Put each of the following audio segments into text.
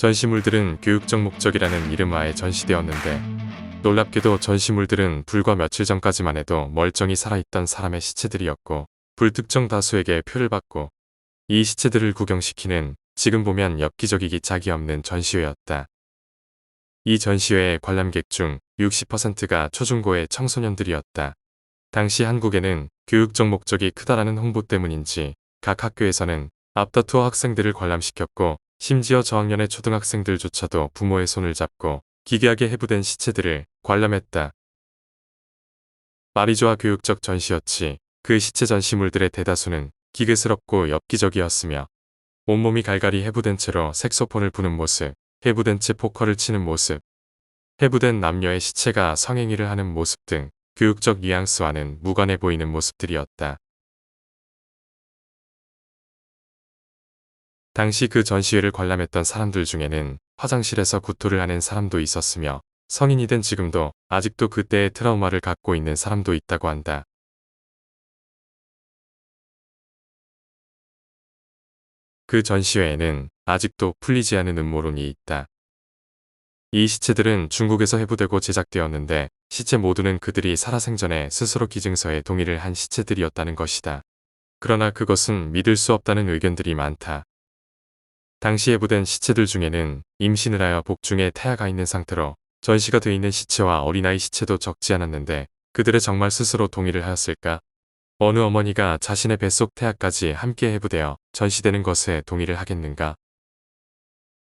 전시물들은 교육적 목적이라는 이름하에 전시되었는데 놀랍게도 전시물들은 불과 며칠 전까지만 해도 멀쩡히 살아있던 사람의 시체들이었고 불특정 다수에게 표를 받고 이 시체들을 구경시키는 지금 보면 엽기적이기 짝이 없는 전시회였다. 이 전시회의 관람객 중 60%가 초중고의 청소년들이었다. 당시 한국에는 교육적 목적이 크다라는 홍보 때문인지 각 학교에서는 앞다투어 학생들을 관람시켰고 심지어 저학년의 초등학생들조차도 부모의 손을 잡고 기괴하게 해부된 시체들을 관람했다. 좋아 교육적 전시였지 그 시체 전시물들의 대다수는 기괴스럽고 엽기적이었으며 온몸이 갈갈이 해부된 채로 색소폰을 부는 모습, 해부된 채 포커를 치는 모습, 해부된 남녀의 시체가 성행위를 하는 모습 등 교육적 뉘앙스와는 무관해 보이는 모습들이었다. 당시 그 전시회를 관람했던 사람들 중에는 화장실에서 구토를 하는 사람도 있었으며 성인이 된 지금도 아직도 그때의 트라우마를 갖고 있는 사람도 있다고 한다. 그 전시회에는 아직도 풀리지 않은 음모론이 있다. 이 시체들은 중국에서 해부되고 제작되었는데 시체 모두는 그들이 살아생전에 스스로 기증서에 동의를 한 시체들이었다는 것이다. 그러나 그것은 믿을 수 없다는 의견들이 많다. 당시 해부된 시체들 중에는 임신을 하여 복중에 태아가 있는 상태로 전시가 돼 있는 시체와 어린아이 시체도 적지 않았는데 그들의 정말 스스로 동의를 하였을까? 어느 어머니가 자신의 뱃속 태아까지 함께 해부되어 전시되는 것에 동의를 하겠는가?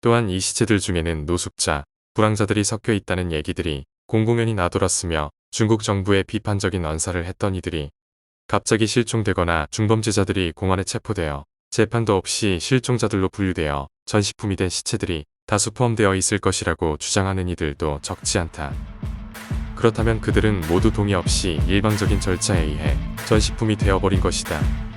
또한 이 시체들 중에는 노숙자, 불황자들이 섞여 있다는 얘기들이 공공연히 나돌았으며 중국 정부에 비판적인 언사를 했던 이들이 갑자기 실종되거나 중범죄자들이 공안에 체포되어 재판도 없이 실종자들로 분류되어 전시품이 된 시체들이 다수 포함되어 있을 것이라고 주장하는 이들도 적지 않다. 그렇다면 그들은 모두 동의 없이 일방적인 절차에 의해 전시품이 되어버린 것이다.